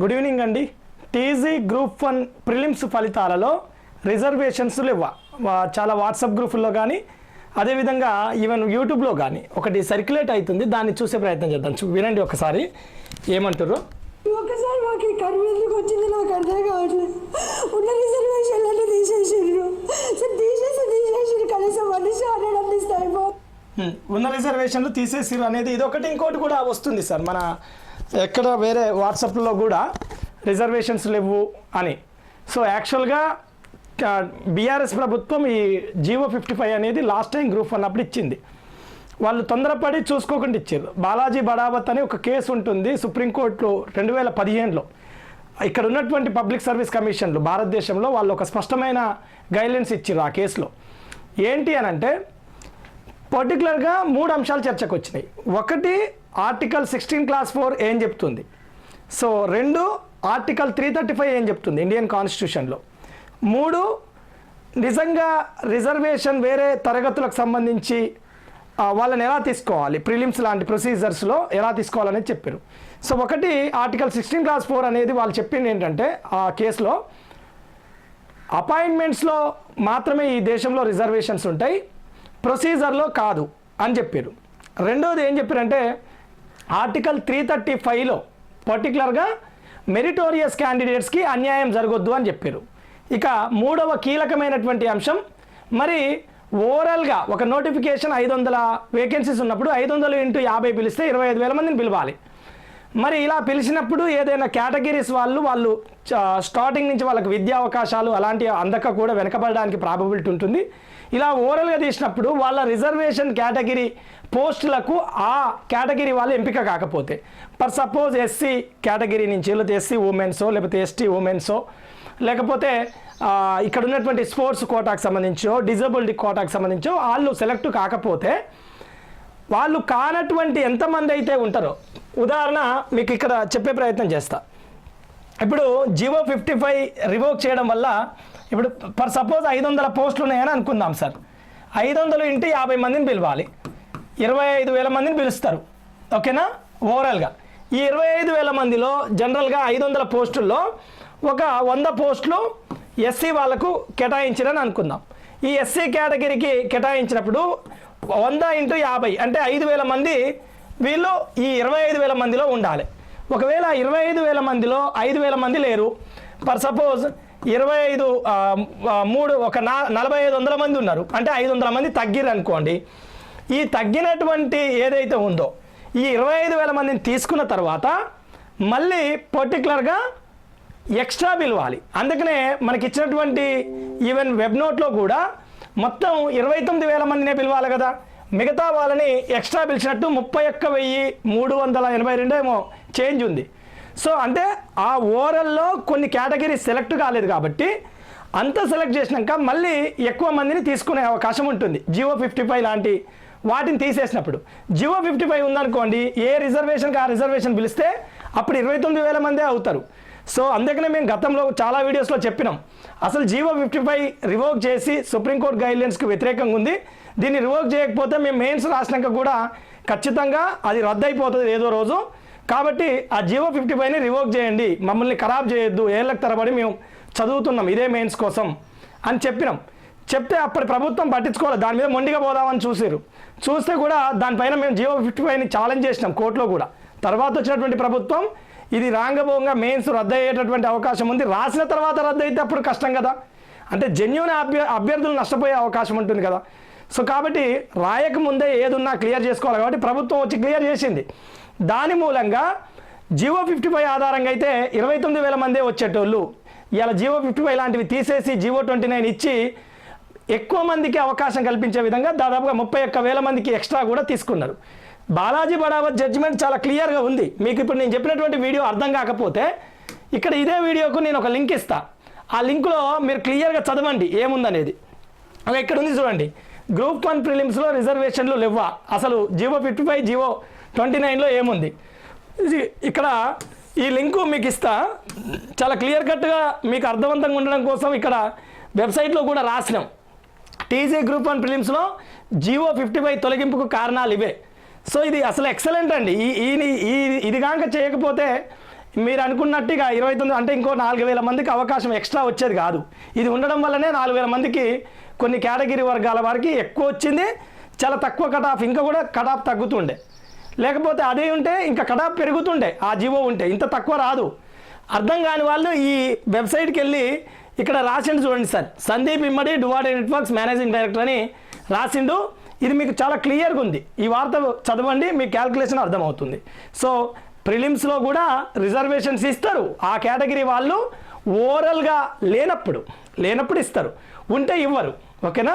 Good evening అండి TG group one prelims ఫలితాలలో reservations లేవా చాలా వాట్సాప్ గ్రూపుల్లో కానీ అదేవిధంగా ఈవెన్ యూట్యూబ్లో కానీ ఒకటి సర్క్యులేట్ అవుతుంది దాన్ని చూసే ప్రయత్నం చేద్దాం. వినండి ఒకసారి. ఏమంటారు ఒకసారి మాకు ఈ కరువు ఎందుకు వచ్చింది? నాకు అర్థం కావట్లేదు. ఉన్న రిజర్వేషన్లన్నీ తీసేసిండ్రు. తీసేసి కనీసం మనిషి హండ్రెడ్. ఉన్న రిజర్వేషన్లు తీసేసిరు అనేది ఇది ఒకటి ఇంకోటి కూడా వస్తుంది సార్. మన ఎక్కడ వేరే వాట్సాప్లో కూడా రిజర్వేషన్స్ లేవు అని. సో యాక్చువల్గా బీఆర్ఎస్ ప్రభుత్వం ఈ జీవో ఫిఫ్టీ ఫైవ్ అనేది లాస్ట్ టైం గ్రూప్ వన్ అప్పుడు ఇచ్చింది. వాళ్ళు తొందరపడి చూసుకోకుండా ఇచ్చారు. బాలాజీ బడావత్ అని ఒక కేసు ఉంటుంది సుప్రీంకోర్టు రెండు వేల పదిహేనులో. ఇక్కడ ఉన్నటువంటి పబ్లిక్ సర్వీస్ కమిషన్లు భారతదేశంలో వాళ్ళు ఒక స్పష్టమైన గైడ్లైన్స్ ఇచ్చారు ఆ కేసులో. ఏంటి అని అంటే పర్టికులర్గా మూడు అంశాలు చర్చకు వచ్చినాయి ఒకటి ఆర్టికల్ సిక్స్టీన్ క్లాస్ ఫోర్ ఏం చెప్తుంది? సో రెండు ఆర్టికల్ త్రీ థర్టీ ఫైవ్ ఏం చెప్తుంది ఇండియన్ కాన్స్టిట్యూషన్లో మూడు నిజంగా రిజర్వేషన్ వేరే తరగతులకు సంబంధించి వాళ్ళని ఎలా తీసుకోవాలి? ప్రిలిమ్స్ లాంటి ప్రొసీజర్స్లో ఎలా తీసుకోవాలనేది చెప్పారు సో ఒకటి ఆర్టికల్ సిక్స్టీన్ క్లాస్ ఫోర్ అనేది వాళ్ళు చెప్పింది ఏంటంటే ఆ కేసులో అపాయింట్మెంట్స్లో మాత్రమే ఈ దేశంలో రిజర్వేషన్స్ ఉంటాయి. ప్రొసీజర్లో కాదు అని చెప్పారు రెండోది ఏం చెప్పారంటే ఆర్టికల్ త్రీ థర్టీ ఫైవ్లో పర్టికులర్గా మెరిటోరియస్ క్యాండిడేట్స్కి అన్యాయం జరగొద్దు అని చెప్పారు ఇక మూడవ కీలకమైనటువంటి అంశం మరి ఓవరాల్గా ఒక నోటిఫికేషన్ ఐదు వందల వేకెన్సీస్ ఉన్నప్పుడు ఐదు వందలు ఇంటూ యాభై పిలిస్తే ఇరవై ఐదు వేల మందిని పిలవాలి. మరి ఇలా పిలిచినప్పుడు ఏదైనా కేటగిరీస్ వాళ్ళు వాళ్ళు స్టార్టింగ్ నుంచి వాళ్ళకి విద్యా అవకాశాలు అలాంటివి అందక కూడా వెనకబడడానికి ప్రాబబిలిటీ ఉంటుంది. ఇలా ఓరల్గా తీసినప్పుడు వాళ్ళ రిజర్వేషన్ కేటగిరీ పోస్టులకు ఆ కేటగిరీ వాళ్ళు ఎంపిక కాకపోతే ఫర్ సపోజ్ ఎస్సీ కేటగిరీ నుంచి లేకపోతే ఎస్సీ ఉమెన్సో లేకపోతే ఎస్టీ ఉమెన్సో లేకపోతే ఇక్కడ ఉన్నటువంటి స్పోర్ట్స్ కోటాకు సంబంధించో డిజబిలిటీ కోటాకు సంబంధించో వాళ్ళు సెలెక్ట్ కాకపోతే వాళ్ళు కానటువంటి ఎంతమంది అయితే ఉంటారో ఉదాహరణ మీకు ఇక్కడ చెప్పే ప్రయత్నం చేస్తా. ఇప్పుడు జివో ఫిఫ్టీ ఫైవ్ రివోక్ చేయడం వల్ల ఇప్పుడు ఫర్ సపోజ్ ఐదు వందల పోస్టులు ఉన్నాయని అనుకుందాం సార్. ఐదు వందలు ఇంటి యాభై మందిని పిలవాలి. ఇరవై ఐదు వేల మందిని పిలుస్తారు. ఓకేనా? ఓవరాల్గా ఈ ఇరవై ఐదు వేల మందిలో జనరల్గా ఐదు వందల పోస్టుల్లో ఒక వంద పోస్టులు ఎస్సీ వాళ్ళకు కేటాయించారని అనుకుందాం. ఈ ఎస్సీ కేటగిరీకి కేటాయించినప్పుడు వంద ఇంటూ యాభై అంటే ఐదు వేల మంది వీళ్ళు ఈ ఇరవై ఐదు వేల మందిలో ఉండాలి. ఒకవేళ ఇరవై ఐదు వేల మందిలో ఐదు వేల మంది లేరు ఫర్ సపోజ్ ఇరవై ఐదు మూడు ఒక నా నలభై ఐదు వందల మంది ఉన్నారు అంటే ఐదు వందల మంది తగ్గిరు అనుకోండి ఈ తగ్గినటువంటి ఏదైతే ఉందో ఈ ఇరవై ఐదు వేల మందిని తీసుకున్న తర్వాత మళ్ళీ పర్టికులర్గా ఎక్స్ట్రా పిలవాలి. అందుకనే మనకి ఇచ్చినటువంటి ఈవెన్ వెబ్ నోట్లో కూడా మొత్తం ఇరవై తొమ్మిది వేల మందినే పిలవాలి కదా. మిగతా వాళ్ళని ఎక్స్ట్రా పిలిచినట్టు ముప్పై ఒక్క వెయ్యి మూడు వందల ఎనభై రెండు ఏమో చేంజ్ ఉంది. సో అంటే ఆ ఓవరాల్లో కొన్ని కేటగిరీ సెలెక్ట్ కాలేదు కాబట్టి అంత సెలెక్ట్ చేసినాక మళ్ళీ ఎక్కువ మందిని తీసుకునే అవకాశం ఉంటుంది. జియో ఫిఫ్టీ ఫైవ్ లాంటి వాటిని తీసేసినప్పుడు. జియో ఫిఫ్టీ ఫైవ్ ఉందనుకోండి ఏ రిజర్వేషన్కి ఆ రిజర్వేషన్ పిలిస్తే అప్పుడు ఇరవై తొమ్మిది వేల మందే అవుతారు. సో అందుకనే మేము గతంలో చాలా వీడియోస్లో చెప్పినాం. అసలు జియో ఫిఫ్టీ ఫైవ్ రివోక్ చేసి సుప్రీంకోర్టు గైడ్లైన్స్కి వ్యతిరేకంగా ఉంది. దీన్ని రివోక్ చేయకపోతే మేము మెయిన్స్ రాసినాక కూడా ఖచ్చితంగా అది రద్దు అయిపోతుంది ఏదో రోజు. కాబట్టి ఆ జీవో ఫిఫ్టీ ఫైవ్ని రివోక్ చేయండి. మమ్మల్ని ఖరాబ్ చేయొద్దు. ఏళ్ళకి తరబడి మేము చదువుతున్నాం ఇదే మెయిన్స్ కోసం అని చెప్పినాం. చెప్తే అప్పటి ప్రభుత్వం పట్టించుకోవాలి దాని మీద మొండిగా పోదామని చూసారు చూస్తే కూడా దానిపైన మేము జియో ఫిఫ్టీ ఫైవ్ని ఛాలెంజ్ చేసినాం కోర్టులో కూడా. తర్వాత వచ్చినటువంటి ప్రభుత్వం ఇది రాంగభోంగా మెయిన్స్ రద్దు అయ్యేటటువంటి అవకాశం ఉంది. రాసిన తర్వాత రద్దు అయితే అప్పుడు కష్టం కదా. అంటే జెన్యున్ అభ్య అభ్యర్థులు నష్టపోయే అవకాశం ఉంటుంది కదా. సో కాబట్టి రాయకముందే ఏదున్నా క్లియర్ చేసుకోవాలి కాబట్టి ప్రభుత్వం వచ్చి క్లియర్ చేసింది. దాని మూలంగా జియో ఫిఫ్టీ ఫైవ్ ఆధారంగా అయితే ఇరవై తొమ్మిది వేల మందే వచ్చేటోళ్ళు. ఇలా జియో ఫిఫ్టీ ఫైవ్ లాంటివి తీసేసి జియో ట్వంటీ నైన్ ఇచ్చి ఎక్కువ మందికి అవకాశం కల్పించే విధంగా దాదాపుగా ముప్పై ఒక్క వేల మందికి ఎక్స్ట్రా కూడా తీసుకున్నారు. బాలాజీ బడావత్ జడ్జిమెంట్ చాలా క్లియర్గా ఉంది. మీకు ఇప్పుడు నేను చెప్పినటువంటి వీడియో అర్థం కాకపోతే ఇక్కడ ఇదే వీడియోకు నేను ఒక లింక్ ఇస్తా. ఆ లింక్లో మీరు క్లియర్గా చదవండి ఏముందనేది. ఇక్కడ ఉంది చూడండి. గ్రూప్ వన్ ప్రిలిమ్స్లో రిజర్వేషన్లు లేవా అసలు GO fifty five GO twenty నైన్లో ఏముంది? ఇది ఇక్కడ ఈ లింకు మీకు ఇస్తా. చాలా క్లియర్ కట్గా మీకు అర్థవంతంగా ఉండడం కోసం ఇక్కడ వెబ్సైట్లో కూడా రాసినాం. టీజీ గ్రూప్ వన్ ప్రిలిమ్స్లో జివో ఫిఫ్టీ ఫైవ్ తొలగింపుకు కారణాలు ఇవే. సో ఇది అసలు ఎక్సలెంట్ అండి. ఈ ఈ ఈ ఇది కాక చేయకపోతే మీరు అనుకున్నట్టుగా ఇరవై తొమ్మిది అంటే ఇంకో నాలుగు వేల మందికి అవకాశం ఎక్స్ట్రా వచ్చేది కాదు. ఇది ఉండడం వల్లనే నాలుగు వేల మందికి కొన్ని కేటగిరీ వర్గాల వారికి ఎక్కువ వచ్చింది చాలా తక్కువ కటాఫ్ ఇంకా కూడా కటాఫ్ తగ్గుతుండే. లేకపోతే అదే ఉంటే ఇంకా కటాఫ్ పెరుగుతుండే ఆ జీవో ఉంటే. ఇంత తక్కువ రాదు. అర్థం కాని వాళ్ళు ఈ వెబ్సైట్కి వెళ్ళి ఇక్కడ రాసిండు చూడండి సార్. సందీప్ ఇమ్మడి డువాడే నెట్వర్క్స్ మేనేజింగ్ డైరెక్టర్ అని రాసిండు. ఇది మీకు చాలా క్లియర్గా ఉంది. ఈ వార్త చదవండి మీ క్యాల్కులేషన్ అర్థమవుతుంది. సో ప్రిలిమ్స్లో కూడా రిజర్వేషన్స్ ఇస్తారు. ఆ కేటగిరీ వాళ్ళు ఓవరల్గా లేనప్పుడు లేనప్పుడు ఇస్తారు. ఉంటే ఇవ్వరు ఓకేనా?